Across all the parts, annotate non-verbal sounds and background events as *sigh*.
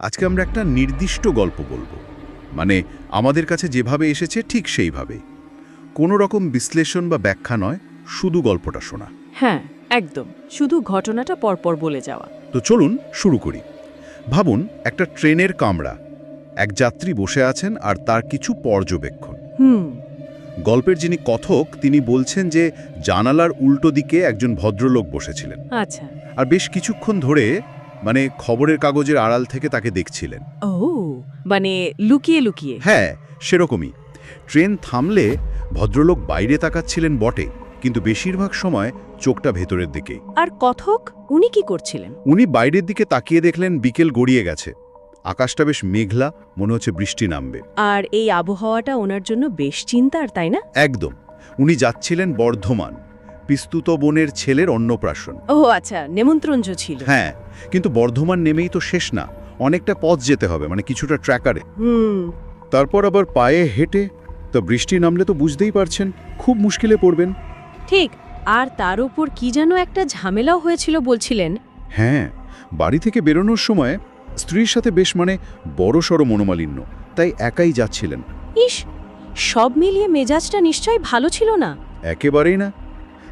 আজকে আমরা একটা নির্দিষ্ট গল্প বলব। মানে আমাদের কাছে যেভাবে এসেছে ঠিক সেইভাবে। কোনো রকম বিশ্লেষণ বা ব্যাখ্যা নয় শুধু গল্পটা শোনা। হ্যাঁ একদম। শুধু ঘটনাটা পরপর বলে যাওয়া। তো চলুন শুরু করি। ভাবুন একটা ট্রেনের কামরা। এক যাত্রী বসে আছেন আর তার কিছু পর্যবেক্ষণ। হুম। গল্পের যিনি কথক তিনি বলছেন যে জানালার উল্টো দিকে একজন ভদ্রলোক বসেছিলেন। আচ্ছা। আর বেশ কিছুক্ষণ ধরে মানে খবরের কাগজের আড়াল থেকে তাকে দেখছিলেন। ও মানে লুকিয়ে লুকিয়ে। হ্যাঁ সেরকমই। ট্রেন থামলে ভদ্রলোক বাইরে তাকাচ্ছিলেন বটে কিন্তু বেশিরভাগ সময় চোখটা ভেতরের দিকে আর কথক উনি কি করছিলেন? উনি বাইরের দিকে তাকিয়ে দেখলেন বিকেল গড়িয়ে গেছে। আকাশটা বেশ মেঘলা মনে হচ্ছে বৃষ্টি নামবে। আর এই আবহাওয়াটা ওনার জন্য বেশ চিন্তার তাই না? একদম। উনি যাচ্ছিলেন বর্ধমান। পিস্তুত বনের ছেলের অন্নপ্রাশন। ও আচ্ছা নেমন্ত্রঞ্জ ছিল। হ্যাঁ কিন্তু বর্ধমান নেমেই তো শেষ না। অনেকটা পথ যেতে হবে মানে কিছুটা ট্র্যাকারে। তারপর আবার পায়ে হেঁটে তা বৃষ্টি নামলে তো বুঝতেই পারছেন খুব মুশকিলে পড়বেন। ঠিক আর তার উপর কি যেন একটা ঝামেলাও হয়েছিল বলছিলেন। হ্যাঁ বাড়ি থেকে বেরোনোর সময় স্ত্রীর সাথে বেশ মানে বড়সড় মনোমালিন্য তাই একাই যাচ্ছিলেন। ইস সব মিলিয়ে মেজাজটা নিশ্চয়ই ভালো ছিল না। একেবারেই না।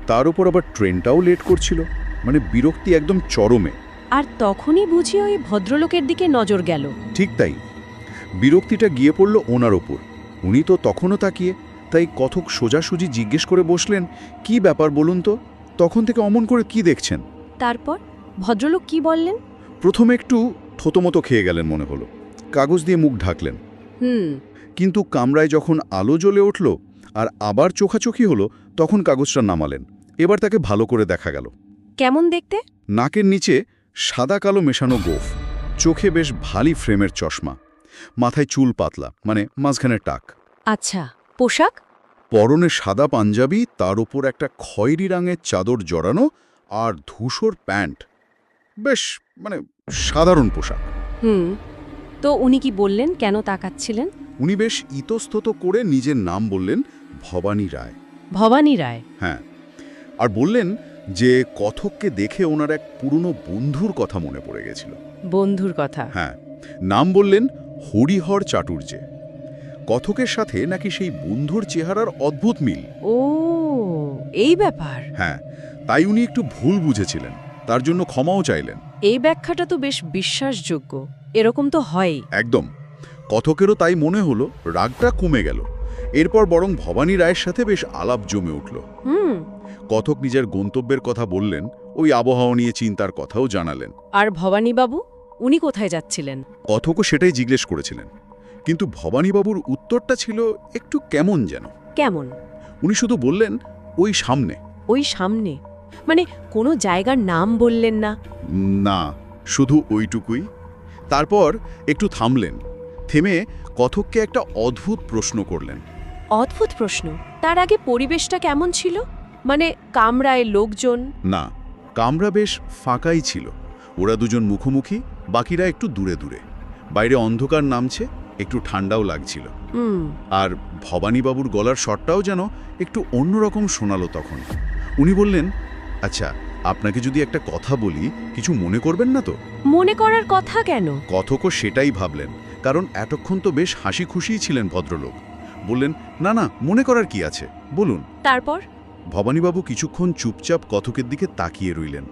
তার উপর আবার ট্রেনটাও লেট করছিল। মানে বিরক্তি একদম চরমে। আর তখনই বুঝি ওই ভদ্রলোকের দিকে নজর গেল। ঠিক তাই। বিরক্তিটা গিয়ে পড়ল ওনার ওপর। উনি তো তখনও তাকিয়ে তাই কথক সোজাসুজি জিজ্ঞেস করে বসলেন কি ব্যাপার বলুন তো? তখন থেকে অমন করে কি দেখছেন? তারপর ভদ্রলোক কি বললেন? প্রথমে একটু থতমতো খেয়ে গেলেন মনে হলো। কাগজ দিয়ে মুখ ঢাকলেন। হুম। কিন্তু কামরায় যখন আলো জ্বলে উঠল আর আবার চোখাচোখি হলো তখন কাগজটা নামালেন। এবার তাকে ভালো করে দেখা গেল। কেমন দেখতে? নাকের নিচে সাদা কালো মেশানো গোফ চোখে বেশ ভারী ফ্রেমের চশমা মাথায় চুল পাতলা মানে মাঝখানে টাক। আচ্ছা পোশাক? পরনে সাদা পাঞ্জাবি তার উপর একটা খয়েরি রঙের চাদর জড়ানো আর ধূসর প্যান্ট। বেশ মানে সাধারণ পোশাক। হুম তো উনি কি বললেন কেন তাকাচ্ছিলেন? উনি বেশ ইতস্তত করে নিজের নাম বললেন ভবানী রায়। ভবানী রায়? হ্যাঁ। আর বললেন যে কথককে দেখে ওনার এক পুরনো বন্ধুর কথা মনে পড়ে গেছিল। বন্ধুর কথা? হ্যাঁ নাম বললেন হরিহর চাটুর্যে। কথকের সাথে নাকি সেই বন্ধুর চেহারার অদ্ভুত মিল। ও এই ব্যাপার? হ্যাঁ তাই উনি একটু ভুল বুঝেছিলেন তার জন্য ক্ষমাও চাইলেন। এই ব্যাখ্যাটা তো বেশ বিশ্বাসযোগ্য এরকম তো হয়ই। একদম কথকেরও তাই মনে হলো রাগটা কমে গেল। এরপর বরং ভবানী রায়ের সাথে বেশ আলাপ জমে উঠল। হুম। কথক নিজের গন্তব্যের কথা বললেন ওই আবহাওয়া নিয়ে চিন্তার কথাও জানালেন। আর ভবানীবাবু উনি কোথায় যাচ্ছিলেন? কথকও সেটাই জিজ্ঞেস করেছিলেন। কিন্তু ভবানীবাবুর উত্তরটা ছিল একটু কেমন যেন। কেমন? উনি শুধু বললেন ওই সামনে। ওই সামনে? মানে কোনো জায়গার নাম বললেন না? না শুধু ওইটুকুই। তারপর একটু থামলেন। থেমে কথককে একটা অদ্ভুত প্রশ্ন করলেন। অদ্ভুত প্রশ্ন। তার আগে পরিবেশটা কেমন ছিল? মানে কামরায় লোকজন? না কামরা বেশ ফাঁকাই ছিল। ওরা দুজন মুখোমুখি বাকিরা একটু দূরে দূরে। বাইরে অন্ধকার নামছে একটু ঠান্ডাও লাগছিল। আর ভবানীবাবুর গলার শটটাও যেন একটু অন্যরকম শোনালো তখন। উনি বললেন আচ্ছা আপনাকে যদি একটা কথা বলি কিছু মনে করবেন না তো? মনে করার কথা কেন? কথকও সেটাই ভাবলেন কারণ এতক্ষণ তো বেশ হাসি খুশিই ছিলেন ভদ্রলোক। বললেন না না মনে করার কি আছে? বলুন। তারপর? ভবানীবাবু কিছুক্ষণ চুপচাপ কথকের দিকে তাকিয়ে রইলেন।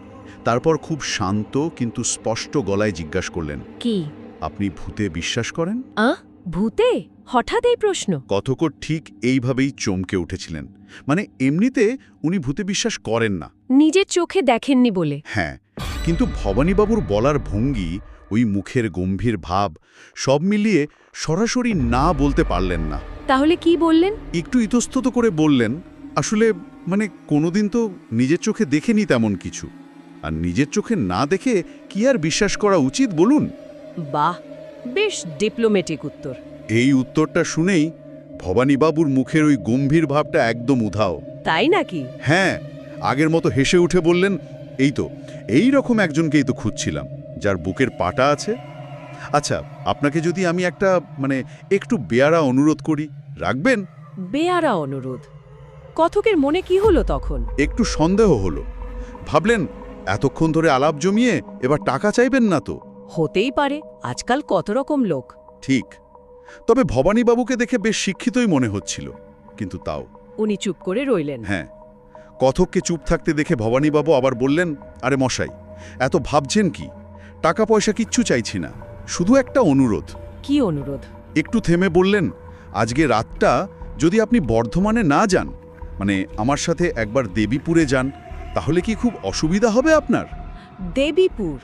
তারপর খুব শান্ত কিন্তু স্পষ্ট গলায় জিজ্ঞাসা করলেন কি? আপনি ভূতে বিশ্বাস করেন? আ? ভূতে? হঠাৎ এই প্রশ্ন। কথকও ঠিক এইভাবেই চমকে উঠেছিলেন। মানে এমনিতে উনি ভূতে বিশ্বাস করেন না। নিজের চোখে দেখেননি বলে। হ্যাঁ কিন্তু ভবানীবাবুর বলার ভঙ্গি ওই মুখের গম্ভীর ভাব সব মিলিয়ে সরাসরি না বলতে পারলেন না। তাহলে কি বললেন? একটু ইতস্তত করে বললেন আসলে মানে কোনোদিন তো নিজের চোখে দেখেনি তেমন কিছু। আর নিজের চোখে না দেখে কি আর বিশ্বাস করা উচিত বলুন? বাহ বেশ ডিপ্লোম্যাটিক উত্তর। এই উত্তরটা শুনেই ভবানীবাবুর মুখের ওই গম্ভীর ভাবটা একদম উধাও। তাই নাকি? হ্যাঁ আগের মতো হেসে উঠে বললেন এই তো এই রকম একজনকেই তো খুঁজছিলাম যার বুকের পাটা আছে। আচ্ছা আপনাকে যদি আমি একটা মানে একটু বেয়ারা অনুরোধ করি রাখবেন? বেয়ারা অনুরোধ। কথকের মনে কি হলো তখন? একটু সন্দেহ হলো। ভাবলেন এতক্ষণ ধরে আলাপ জমিয়ে এবার টাকা চাইবেন না তো? হতেই পারে আজকাল কত রকম লোক। ঠিক। তবে ভবানীবাবুকে দেখে বেশ শিক্ষিতই মনে হচ্ছিল কিন্তু তাও। উনি চুপ করে রইলেন। হ্যাঁ। কথককে চুপ থাকতে দেখে ভবানীবাবু আবার বললেন আরে মশাই এত ভাবছেন কি? টাকা পয়সা কিচ্ছু চাইছি না শুধু একটা অনুরোধ। কি অনুরোধ? একটু থেমে বললেন আজকে রাতটা যদি আপনি বর্ধমানে না যান মানে আমার সাথে একবার দেবীপুরে যান তাহলে কি খুব অসুবিধা হবে আপনার? দেবীপুর।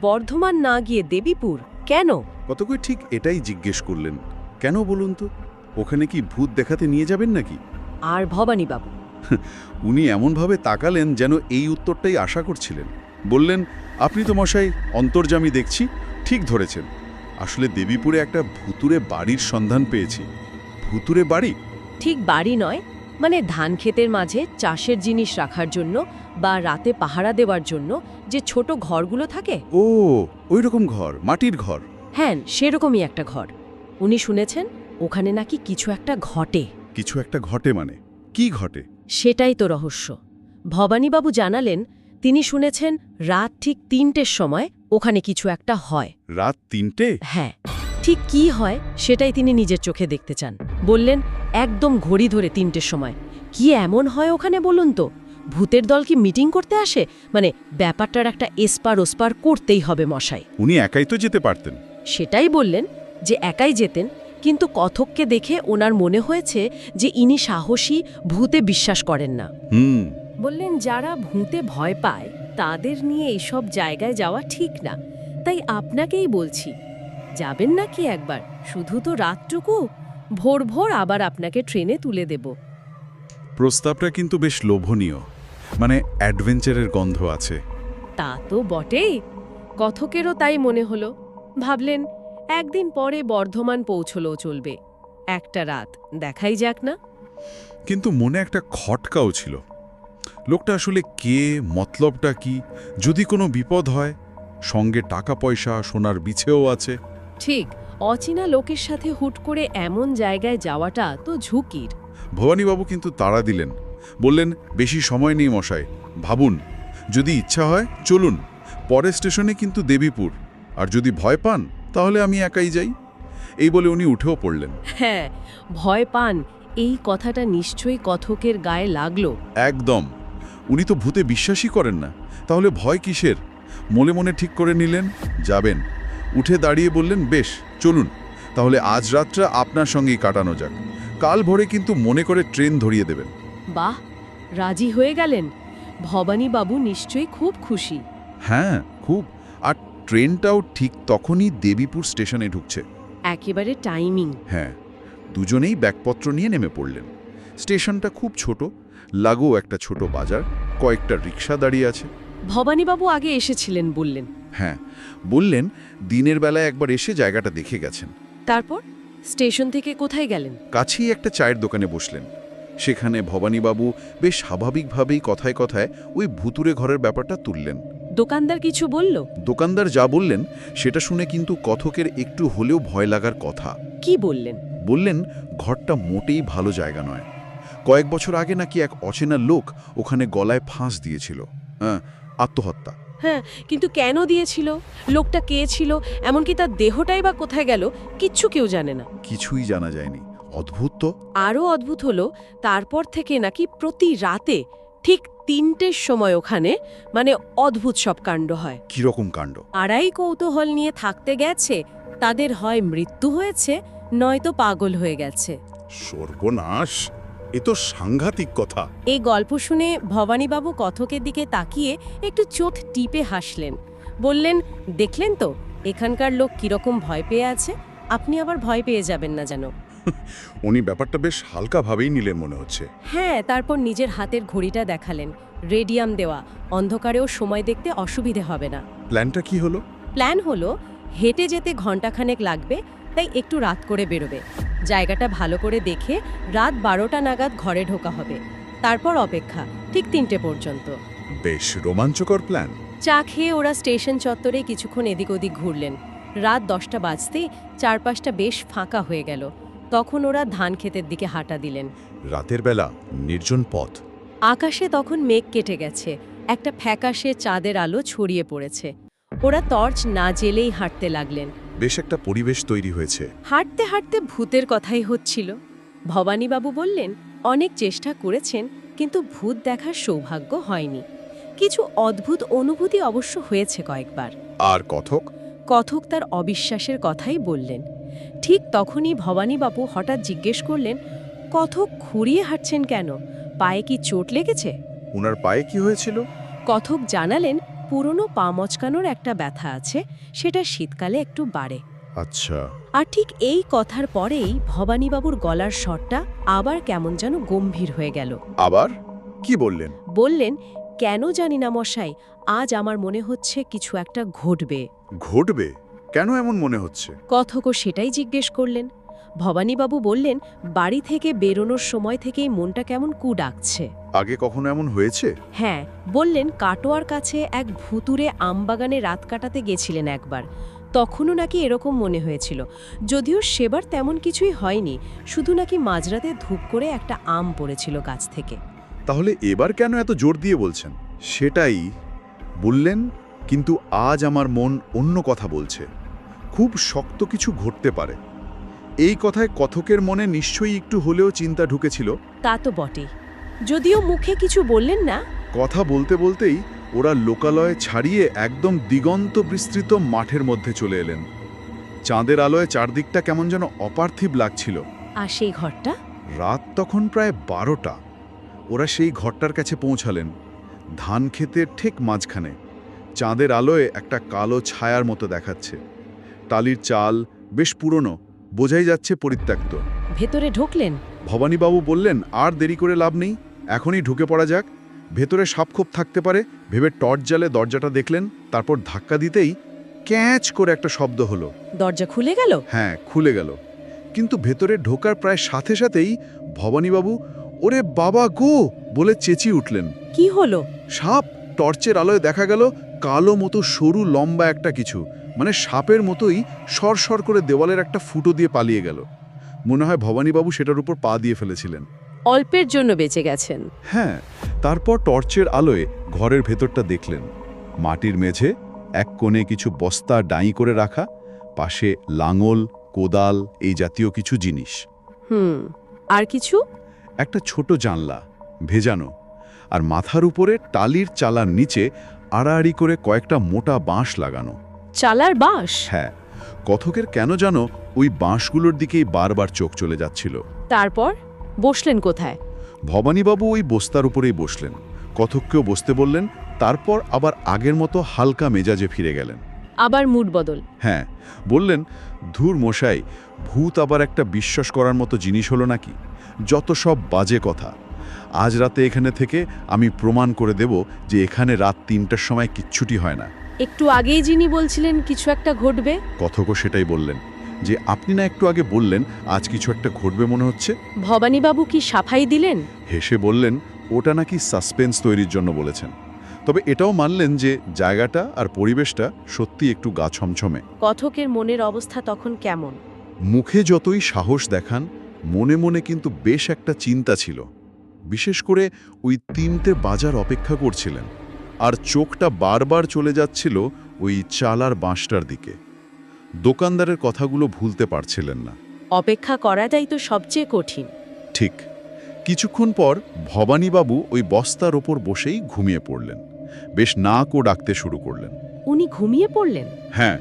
বর্ধমান না গিয়ে দেবীপুর? কেন? কতকই ঠিক এটাই জিজ্ঞেস করলেন। কেন বলুন তো? ওখানে কি ভূত দেখাতে নিয়ে যাবেন নাকি? আর ভবানীবাবু *laughs* উনি এমনভাবে তাকালেন যেন এই উত্তরটাই আশা করছিলেন। বললেন আপনি তো মশাই অন্তর্জামী দেখছি ঠিক ধরেছেন। আসলে দেবীপুরে একটা ভুতুরে বাড়ির সন্ধান পেয়েছি। ভুতুরে বাড়ি? ঠিক বাড়ি নয় মানে ধান ক্ষেতের মাঝে চাষের জিনিস রাখার জন্য বা রাতে পাহারা দেওয়ার জন্য যে ছোট ঘরগুলো থাকে। ও ওই রকম ঘর মাটির ঘর। হ্যাঁ সেরকমই একটা ঘর। উনি শুনেছেন ওখানে নাকি কিছু একটা ঘটে। কিছু একটা ঘটে মানে? কি ঘটে? সেটাই তো রহস্য। ভবানীবাবু জানালেন তিনি শুনেছেন রাত ঠিক তিনটের সময় ওখানে কিছু একটা হয়। রাত তিনটে? হ্যাঁ। ঠিক কি হয় সেটাই তিনি নিজের চোখে দেখতে চান। বললেন একদম ঘড়ি ধরে তিনটের সময়। কি এমন হয় ওখানে বলুন তো? ভূতের দল কি মিটিং করতে আসে? মানে ব্যাপারটার একটা এসপার ওসপার করতেই হবে মশাই। উনি একাই তো যেতে পারতেন। সেটাই বললেন যে একাই যেতেন কিন্তু কথককে দেখে ওনার মনে হয়েছে যে ইনি সাহসী ভূতে বিশ্বাস করেন না। হুম। বললেন যারা ভূতে ভয় পায় তাদের নিয়ে এইসব জায়গায় যাওয়া ঠিক না। তাই আপনাকেই বলছি যাবেন নাকি একবার? শুধু তো রাতটুকু? ভোর ভোর আবার আপনাকে ট্রেনে তুলে দেব। প্রস্তাবটা কিন্তু বেশ লোভনীয়। মানে অ্যাডভেঞ্চারের গন্ধ আছে। তা তো বটেই। কথকেরও তাই মনে হলো। ভাবলেন একদিন পরে বর্ধমান পৌঁছলেও চলবে। একটা রাত দেখাই যাক না। কিন্তু মনে একটা খটকাও ছিল। লোকটা আসলে কে মতলবটা কি যদি কোনো বিপদ হয় সঙ্গে টাকা পয়সা সোনার বিছেও আছে। ঠিক অচেনা লোকের সাথে হুট করে এমন জায়গায় যাওয়াটা তো ঝুঁকির। ভবানীবাবু কিন্তু তাড়া দিলেন। বললেন বেশি সময় নেই মশাই ভাবুন। যদি ইচ্ছা হয় চলুন। পরের স্টেশনে কিন্তু দেবীপুর। আর যদি ভয় পান তাহলে আমি একাই যাই। এই বলে উনি উঠেও পড়লেন। হ্যাঁ ভয় পান এই কথাটা নিশ্চয়ই কথকের গায়ে লাগল। একদম। উনি তো ভূতে বিশ্বাসই করেন না। তাহলে ভয় কিসের? মনে মনে ঠিক করে নিলেন যাবেন। উঠে দাঁড়িয়ে বললেন বেশ চলুন। তাহলে আজ রাতটা আপনার সঙ্গেই কাটানো যাক। কাল ভোরে কিন্তু মনে করে ট্রেন ধরিয়ে দেবেন। বাহ রাজি হয়ে গেলেন। ভবানীবাবু নিশ্চয়ই খুব খুশি। হ্যাঁ খুব। আর ট্রেনটাও ঠিক তখনই দেবীপুর স্টেশনে ঢুকছে। একেবারে টাইমিং। হ্যাঁ দুজনেই ব্যাগপত্র নিয়ে নেমে পড়লেন। স্টেশনটা খুব ছোট লাগো একটা ছোট বাজার কয়েকটা রিক্সা দাঁড়িয়ে আছে। ভবানীবাবু আগে এসেছিলেন বললেন। হ্যাঁ বললেন দিনের বেলায় একবার এসে জায়গাটা দেখে গেছেন। তারপর? স্টেশন থেকে কোথায় গেলেন? কাছেই একটা চায়ের দোকানে বসলেন। সেখানে ভবানীবাবু বেশ স্বাভাবিকভাবেই কথায় কথায় ওই ভুতুরে ঘরের ব্যাপারটা তুললেন। দোকানদার কিছু বলল? দোকানদার যা বললেন সেটা শুনে কিন্তু কথকের একটু হলেও ভয় লাগার কথা। কি বললেন? বললেন ঘরটা মোটেই ভালো জায়গা নয়। কয়েক বছর আগে নাকি এক অচেনা লোক ওখানে গলায় ফাঁস দিয়েছিল। হ্যাঁ আত্মহত্যা। হ্যাঁ কিন্তু কেন দিয়েছিল? লোকটা কে ছিল? এমনকি তার দেহটাই বা কোথায় গেল কিচ্ছু কেউ জানে না। কিছুই জানা যায়নি। অদ্ভুত তো। আরও অদ্ভুত হলো তারপর থেকে নাকি প্রতি রাতে ঠিক তিনটের সময় ওখানে মানে অদ্ভুত সব কাণ্ড হয়। কীরকম কাণ্ড? আড়াই কৌতূহল নিয়ে থাকতে গেছে তাদের হয় মৃত্যু হয়েছে নয়তো পাগল হয়ে গেছে। সর্বনাশ! এ তো সাংঘাতিক কথা। এই গল্প শুনে ভবানীবাবু কথকের দিকে তাকিয়ে একটু চোখ টিপে হাসলেন। বললেন দেখলেন তো এখানকার লোক কীরকম ভয় পেয়ে আছে? আপনি আবার ভয় পেয়ে যাবেন না যেন। *laughs* উনি ব্যাপারটা বেশ হালকাভাবেই নিলেন মনে হচ্ছে। হ্যাঁ তারপর নিজের হাতের ঘড়িটা দেখালেন। রেডিয়াম দেওয়া অন্ধকারেও সময় দেখতে অসুবিধে হবে না। প্ল্যানটা কি হলো? প্ল্যান হলো হেঁটে যেতে ঘন্টাখানেক লাগবে তাই একটু রাত করে বেরোবে। জায়গাটা ভালো করে দেখে রাত বারোটা নাগাদ ঘরে ঢোকা হবে। তারপর অপেক্ষা ঠিক তিনটে পর্যন্ত। বেশ রোমাঞ্চকর প্ল্যান। চা খেয়ে ওরা স্টেশন চত্বরে কিছুক্ষণ এদিক ওদিক ঘুরলেন। রাত দশটা বাজতেই চারপাশটা বেশ ফাঁকা হয়ে গেল। তখন ওরা ধান ক্ষেতের দিকে হাঁটা দিলেন। রাতের বেলা নির্জন পথ। আকাশে তখন মেঘ কেটে গেছে। একটা ফ্যাকাশে চাঁদের আলো ছড়িয়ে পড়েছে। ওরা টর্চ না জেলেই হাঁটতে লাগলেন। বেশ একটা পরিবেশ তৈরি হয়েছে। হাঁটতে হাঁটতে ভূতের কথাই হচ্ছিল। ভবানীবাবু বললেন অনেক চেষ্টা করেছেন কিন্তু ভূত দেখার সৌভাগ্য হয়নি। কিছু অদ্ভুত অনুভূতি অবশ্য হয়েছে কয়েকবার। আর কথক? কথক তার অবিশ্বাসের কথাই বললেন। ঠিক তখনই ভবানীবাবু হঠাৎ জিজ্ঞেস করলেন কথক খুঁড়িয়ে হাঁটছেন কেন? পায়ে কি চোট লেগেছে? ওনার পায়ে কি হয়েছিল? কথক জানালেন পুরনো পা মচকানোর একটা ব্যথা আছে সেটা শীতকালে একটু বাড়ে। আচ্ছা। আর ঠিক এই কথার পরেই ভবানীবাবুর গলার স্বরটা আবার কেমন যেন গম্ভীর হয়ে গেল। আবার? কি বললেন? বললেন কেন জানি না মশাই আজ আমার মনে হচ্ছে কিছু একটা ঘটবে। ঘটবে? কেন এমন মনে হচ্ছে? কথকও সেটাই জিজ্ঞেস করলেন। ভবানীবাবু বললেন বাড়ি থেকে বেরোনোর সময় থেকেই মনটা কেমন কু ডাকছে আগে কখনো এমন হয়েছে? হ্যাঁ বললেন কাটোয়ার কাছে এক ভুতুরে আমবাগানে রাত কাটাতে গেছিলেন একবার। তখনও নাকি এরকম মনে হয়েছিল। যদিও সেবার তেমন কিছুই হয়নি শুধু নাকি মাঝরাতে ধূপ করে একটা আম পড়েছিল গাছ থেকে। তাহলে এবার কেন এত জোর দিয়ে বলছেন? সেটাই বললেন কিন্তু আজ আমার মন অন্য কথা বলছে। খুব শক্ত কিছু ঘটতে পারে। এই কথায় কথকের মনে নিশ্চয়ই একটু হলেও চিন্তা ঢুকেছিল। তা তো বটেই। যদিও মুখে কিছু বললেন না। কথা বলতে বলতেই ওরা লোকালয় ছাড়িয়ে একদম দিগন্ত বিস্তৃত মাঠের মধ্যে চলে এলেন। চাঁদের আলোয় চারদিকটা কেমন যেন অপার্থিব লাগছিল। আর সেই ঘরটা? রাত তখন প্রায় বারোটা। ওরা সেই ঘরটার কাছে পৌঁছালেন ধান ক্ষেতের ঠিক মাঝখানে। চাঁদের আলোয় একটা কালো ছায়ার মতো দেখাচ্ছে। টালির চাল বেশ পুরনো বোঝাই যাচ্ছে পরিত্যক্ত। ভেতরে ঢুকলেন? ভবানীবাবু বললেন আর দেরি করে লাভ নেই এখনই ঢুকে পড়া যাক। ভেতরে সাপখোপ থাকতে পারে। ভেবে টর্চ জালে দরজাটা দেখলেন তারপর ধাক্কা দিতেই ক্যাঁচ করে একটা শব্দ হলো। দরজা খুলে গেল? হ্যাঁ খুলে গেল। কিন্তু ভেতরে ঢোকার প্রায় সাথে সাথেই ভবানীবাবু ওরে বাবা গো! বলে চেঁচিয়ে উঠলেন। কি হলো? সাপ টর্চের আলোয় দেখা গেল কালো মতো সরু লম্বা একটা কিছু। মানে সাপের মতোই সরসর করে দেওয়ালের একটা ফুটো দিয়ে পালিয়ে গেল। মনে হয় ভবানীবাবু সেটার উপর পা দিয়ে ফেলেছিলেন। অল্পের জন্য বেঁচে গেছেন। হ্যাঁ তারপর টর্চের আলোয় ঘরের ভেতরটা দেখলেন। মাটির মেঝে এক কোণে কিছু বস্তা ডাঁই করে রাখা পাশে লাঙল কোদাল এই জাতীয় কিছু জিনিস। হুম আর কিছু? একটা ছোট জানলা ভেজানো আর মাথার উপরে টালির চালার নিচে আড়াআড়ি করে কয়েকটা মোটা বাঁশ লাগানো। চালার বাঁশ? হ্যাঁ কথকের কেন জানো ওই বাঁশগুলোর দিকেই বারবার চোখ চলে যাচ্ছিল? তারপর? বসলেন কোথায়? ভবানীবাবু ওই বস্তার উপরেই বসলেন। কথককেও বসতে বললেন তারপর আবার আগের মতো হালকা মেজাজে ফিরে গেলেন। আবার মুড বদল। হ্যাঁ বললেন ধুর মশাই ভূত আবার একটা বিশ্বাস করার মতো জিনিস হলো নাকি? যত সব বাজে কথা। আজ রাতে এখানে থেকে আমি প্রমাণ করে দেব যে এখানে রাত তিনটার সময় কিচ্ছুটি হয় না। একটু আগেই যিনি বলছিলেন কিছু একটা ঘটবে। কথকও সেটাই বললেন যে আপনি না একটু আগে বললেন আজ কিছু একটা ঘটবে মনে হচ্ছে। ভবানীবাবু কি সাফাই দিলেন? হেসে বললেন ওটা নাকি সাসপেন্স তৈরির জন্য বলেছেন। তবে এটাও মানলেন যে জায়গাটা আর পরিবেশটা সত্যি একটু গা ছমছমে। কথকের মনের অবস্থা তখন কেমন? মুখে যতই সাহস দেখান মনে মনে কিন্তু বেশ একটা চিন্তা ছিল। বিশেষ করে ওই তিনটে বাজার অপেক্ষা করছিলেন। আর চোখটা বারবার চলে যাচ্ছিল ওই চালার বাঁশটার দিকে। দোকানদারের কথাগুলো ভুলতে পারছিলেন না। অপেক্ষা করাটাই তো সবচেয়ে কঠিন। ঠিক। কিছুক্ষণ পর ভবানীবাবু ওই বস্তার ওপর বসেই ঘুমিয়ে পড়লেন। বেশ নাক ও ডাকতে শুরু করলেন। উনি ঘুমিয়ে পড়লেন? হ্যাঁ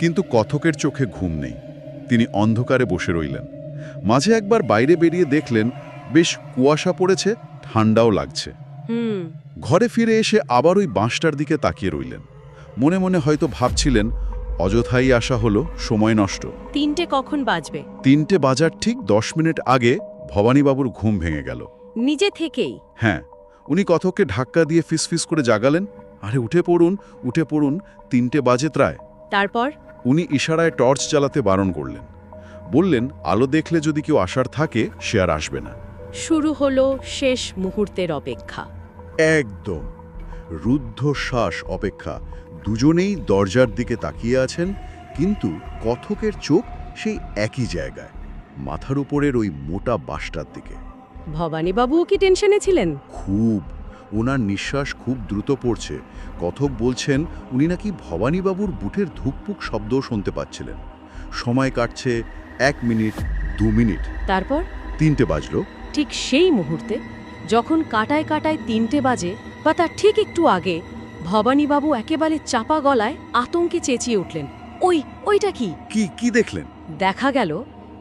কিন্তু কথকের চোখে ঘুম নেই। তিনি অন্ধকারে বসে রইলেন। মাঝে একবার বাইরে বেরিয়ে দেখলেন বেশ কুয়াশা পড়েছে ঠান্ডাও লাগছে। হুম। ঘরে ফিরে এসে আবার ওই বাঁশটার দিকে তাকিয়ে রইলেন। মনে মনে হয়তো ভাবছিলেন অযথাই আসা হলো সময় নষ্ট। তিনটে কখন বাজবে? তিনটে বাজার ঠিক দশ মিনিট আগে ভবানীবাবুর ঘুম ভেঙে গেল। নিজে থেকেই? হ্যাঁ উনি কথককে ধাক্কা দিয়ে ফিসফিস করে জাগালেন আরে উঠে পড়ুন উঠে পড়ুন তিনটে বাজে ত্রায়। তারপর? উনি ইশারায় টর্চ জ্বালাতে বারণ করলেন। বললেন আলো দেখলে যদি কেউ আসার থাকে সে আর আসবে না। শুরু হলো শেষ মুহূর্তের অপেক্ষা। একদম। রুদ্ধশ্বাস অপেক্ষা। দুজনেই দরজার দিকে তাকিয়ে আছেন কিন্তু কথকের চোখ সেই একই জায়গায় মাথার উপরের ওই মোটা বাসটার দিকে। ভবানীবাবুও কি টেনশনে ছিলেন? খুব। ওনার নিঃশ্বাস খুব দ্রুত পড়ছে। কথক বলছেন উনি নাকি ভবানীবাবুর বুটের ধুকপুক শব্দও শুনতে পাচ্ছিলেন। সময় কাটছে এক মিনিট দু মিনিট। তারপর? তিনটে বাজলো। ঠিক সেই মুহূর্তে যখন কাটায় কাটায় তিনটে বাজে বা তার ঠিক একটু আগে ভবানীবাবু একেবারে চাপা গলায় আতঙ্কে চেঁচিয়ে উঠলেন। ওই ওইটা কি? কি কি দেখলেন? দেখা গেল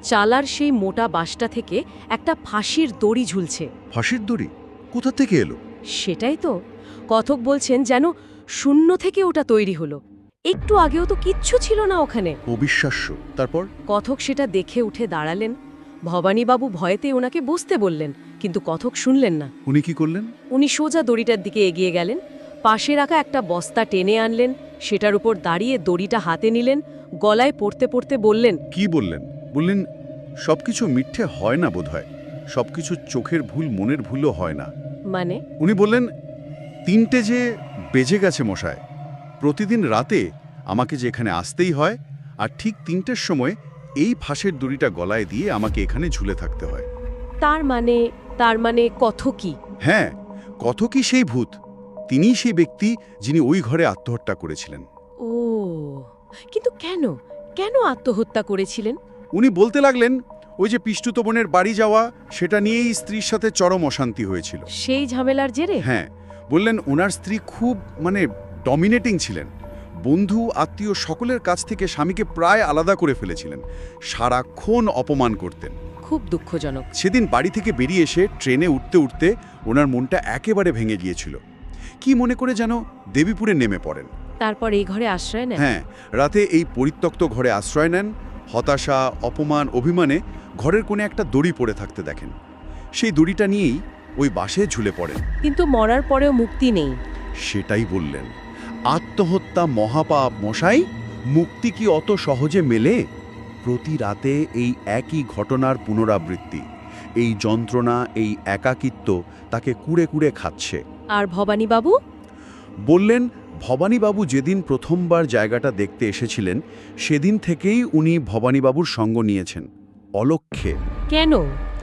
চালার সেই মোটা বাসটা থেকে একটা ফাঁসির দড়ি ঝুলছে। ফাঁসির দড়ি? কোথা থেকে এলো? সেটাই তো। কথক বলছেন যেন শূন্য থেকে ওটা তৈরি হলো। একটু আগেও তো কিচ্ছু ছিল না ওখানে। অবিশ্বাস্য। তারপর? কথক সেটা দেখে উঠে দাঁড়ালেন। ভবানীবাবু ভয়েতে ওনাকে বসতে বললেন কিন্তু কথক শুনলেন না। উনি কি করলেন? উনি সোজা দড়িটার দিকে এগিয়ে গেলেন পাশে রাখা একটা বস্তা টেনে আনলেন সেটার উপর দাঁড়িয়ে দড়িটা হাতে নিলেন গলায় পড়তে পড়তে বললেন কি বললেন? বললেন সবকিছু মিথ্যে হয় না বোধহয় সবকিছু চোখের ভুল মনের ভুলও হয় না। মানে? উনি বললেন তিনটে যে বেজে গেছে মশায় প্রতিদিন রাতে আমাকে যে এখানে আসতেই হয় আর ঠিক তিনটের সময় এই ফাঁসের দড়িটা গলায় দিয়ে আমাকে এখানে ঝুলে থাকতে হয়। তার মানে তার মানে কথ কি হ্যাঁ কত কি সেই ভূত। তিনিই সেই ব্যক্তি যিনি ওই ঘরে আত্মহত্যা করেছিলেন। ও কিন্তু কেন? কেন আত্মহত্যা করেছিলেন? উনি বলতে লাগলেন ওই যে পিষ্টুত বোনের বাড়ি যাওয়া সেটা নিয়েই স্ত্রীর সাথে চরম অশান্তি হয়েছিল। সেই ঝামেলার জেরে? হ্যাঁ বললেন ওনার স্ত্রী খুব মানে ডমিনেটিং ছিলেন। বন্ধু আত্মীয় সকলের কাছ থেকে স্বামীকে প্রায় আলাদা করে ফেলেছিলেন। সারাক্ষণ অপমান করতেন। খুব দুঃখজনক। সেদিন বাড়ি থেকে বেরিয়ে এসে ট্রেনে উঠতে উঠতে ওনার মনটা একেবারে ভেঙে গিয়েছিল। কি মনে করে যেন দেবীপুরে নেমে পড়েন। তারপর এই ঘরে আশ্রয় নেন? হ্যাঁ রাতে এই পরিত্যক্ত ঘরে আশ্রয় নেন। হতাশা অপমান অভিমানে ঘরের কোণে একটা দড়ি পড়ে থাকতে দেখেন। সেই দড়িটা নিয়েই ওই বাসে ঝুলে পড়েন। কিন্তু মরার পরেও মুক্তি নেই। সেটাই বললেন। আত্মহত্যা মহাপাপ মশাই মুক্তি কি অত সহজে মেলে? প্রতি রাতে এই একই ঘটনার পুনরাবৃত্তি এই যন্ত্রণা এই একাকিত্ব তাকে কুড়ে কুড়ে খাচ্ছে। আর ভবানীবাবু? বললেন ভবানীবাবু যেদিন প্রথমবার জায়গাটা দেখতে এসেছিলেন সেদিন থেকেই উনি ভবানীবাবুর সঙ্গ নিয়েছেন। অলক্ষে কেন?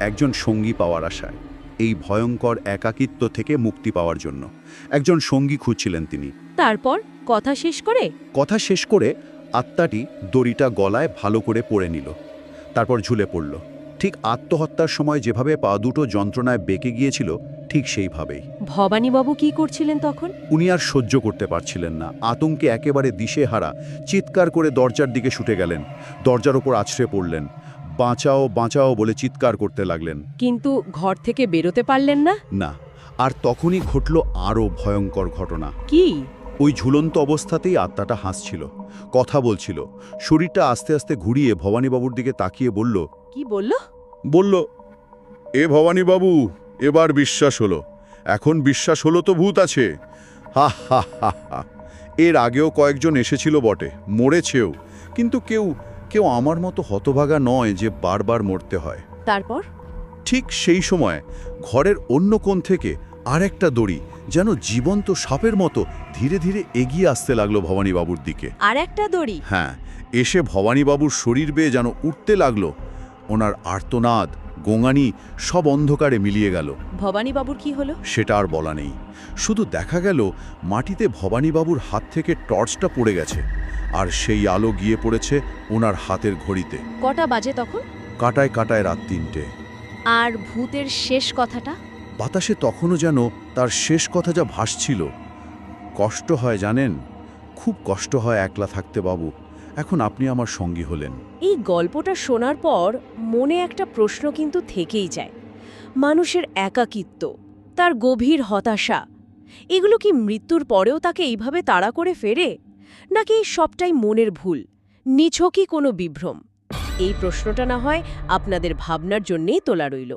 একজন সঙ্গী পাওয়ার আশায়। এই ভয়ঙ্কর একাকিত্ব থেকে মুক্তি পাওয়ার জন্য। একজন সঙ্গী খুঁজছিলেন তিনি। তারপর কথা শেষ করে? কথা শেষ করে আত্মাটি দড়িটা গলায় ভালো করে পড়ে নিল। তারপর ঝুলে পড়ল। ঠিক আত্মহত্যার সময় যেভাবে পা দুটো যন্ত্রণায় বেঁকে গিয়েছিল ঠিক সেইভাবেই। ভবানীবাবু কি করছিলেন তখন? উনি আর সহ্য করতে পারছিলেন না। আতঙ্কে একেবারে দিশেহারা চিৎকার করে দরজার দিকে ছুটে গেলেন। দরজার ওপর আছড়ে পড়লেন। বাঁচাও বাঁচাও বলে চিৎকার করতে লাগলেন। কিন্তু ঘর থেকে বেরোতে পারলেন না? না আর তখনই ঘটল আরও ভয়ঙ্কর ঘটনা। কি? ওই ঝুলন্ত অবস্থাতেই আত্মাটা হাসছিল কথা বলছিল শরীরটা আস্তে আস্তে ঘুরিয়ে ভবানীবাবুর দিকে তাকিয়ে বলল কি বলল? বলল এ ভবানীবাবু এবার বিশ্বাস হলো এখন বিশ্বাস হলো তো ভূত আছে। হা হা হা হা এর আগেও কয়েকজন এসেছিল বটে মরেছেও কিন্তু কেউ কেউ আমার মতো হতভাগা নয় যে বারবার মরতে হয়। তারপর? ঠিক সেই সময় ঘরের অন্য কোণ থেকে আরেকটা দড়ি যেন জীবন্ত সাপের মতো ধীরে ধীরে এগিয়ে আসতে লাগল ভবানীবাবুর দিকে। আর একটা দড়ি? হ্যাঁ এসে ভবানীবাবুর শরীর বেয়ে যেন উঠতে লাগল। ওনার আর্তনাদ গোঙানি সব অন্ধকারে মিলিয়ে গেল। ভবানীবাবুর কি হলো? সেটা আর বলা নেই। শুধু দেখা গেল মাটিতে ভবানীবাবুর হাত থেকে টর্চটা পড়ে গেছে আর সেই আলো গিয়ে পড়েছে ওনার হাতের ঘড়িতে। কটা বাজে তখন? কাটায় কাটায় রাত তিনটে। আর ভূতের শেষ কথাটা? বাতাসে তখনও যেন তার শেষ কথা যা ভাসছিল। কষ্ট হয়, জানেন? খুব কষ্ট হয় একলা থাকতে, বাবু। এখন আপনি আমার সঙ্গী হলেন। এই গল্পটা শোনার পর মনে একটা প্রশ্ন কিন্তু থেকেই যায়। মানুষের একাকিত্ব, তার গভীর হতাশা, এগুলো কি মৃত্যুর পরেও তাকে এইভাবে তাড়া করে ফেরে? নাকি সবটাই মনের ভুল, নিছকই কোনো বিভ্রম? এই প্রশ্নটা না হয় আপনাদের ভাবনার জন্যেই তোলা রইল।